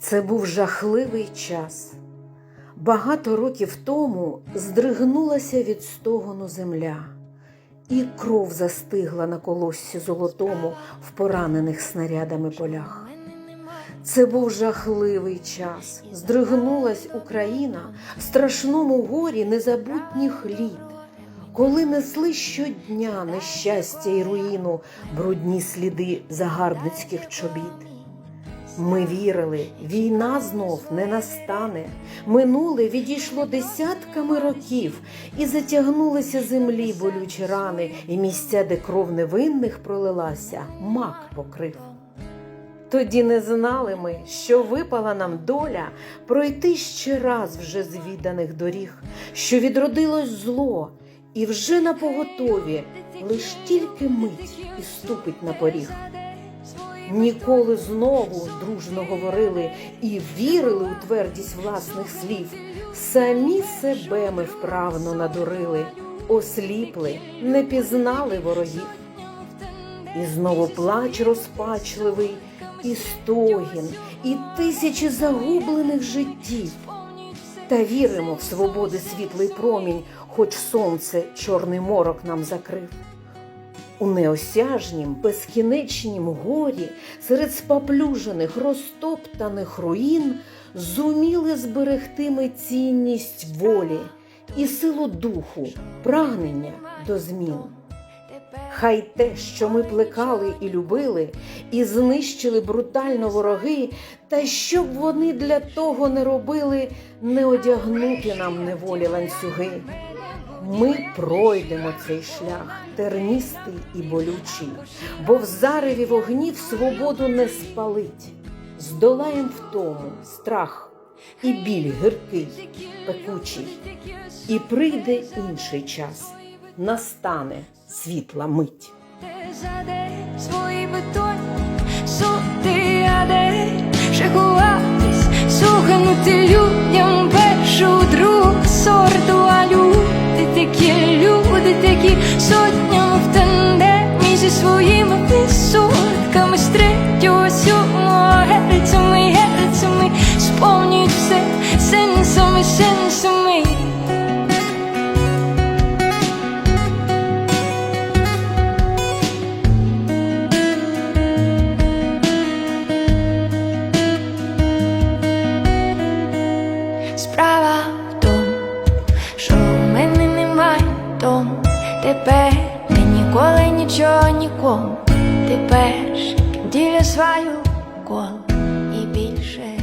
Це був жахливий час. Багато років тому здригнулася від стогону земля, і кров застигла на колоссі золотому в поранених снарядами полях. Це був жахливий час. Здригнулась Україна в страшному горі незабутніх літ, коли несли щодня нещастя і руїну брудні сліди загарбницьких чобіт. Ми вірили, війна знов не настане. Минуле відійшло десятками років, і затягнулися землі болючі рани, і місця, де кров невинних пролилася, мак покрив. Тоді не знали ми, що випала нам доля пройти ще раз вже звіданих доріг, що відродилось зло, і вже на поготові лиш тільки мить і ступить на поріг. Ніколи знову дружно говорили і вірили у твердість власних слів. Самі себе ми вправно надурили, осліпли, не пізнали ворогів. І знову плач розпачливий, і стогін, і тисячі загублених життів. Та віримо в свободи світлий промінь, хоч сонце чорний морок нам закрив. У неосяжнім, безкінечнім горі, серед споплюжених, розтоптаних руїн, зуміли зберегти ми цінність волі і силу духу, прагнення до змін. Хай те, що ми плекали і любили, і знищили брутально вороги, та щоб вони для того не робили, не одягнути нам неволі ланцюги. Ми пройдемо цей шлях, терністий і болючий, бо в зареві вогнів свободу не спалить. Здолаєм втому страх і біль гіркий, пекучий, і прийде інший час, настане світла мить. Ховатись, слуханути людям першу другу сорту, Elimizdeki Тепер ти ніколи нічого нікому. Тепер діля свою коло і більше.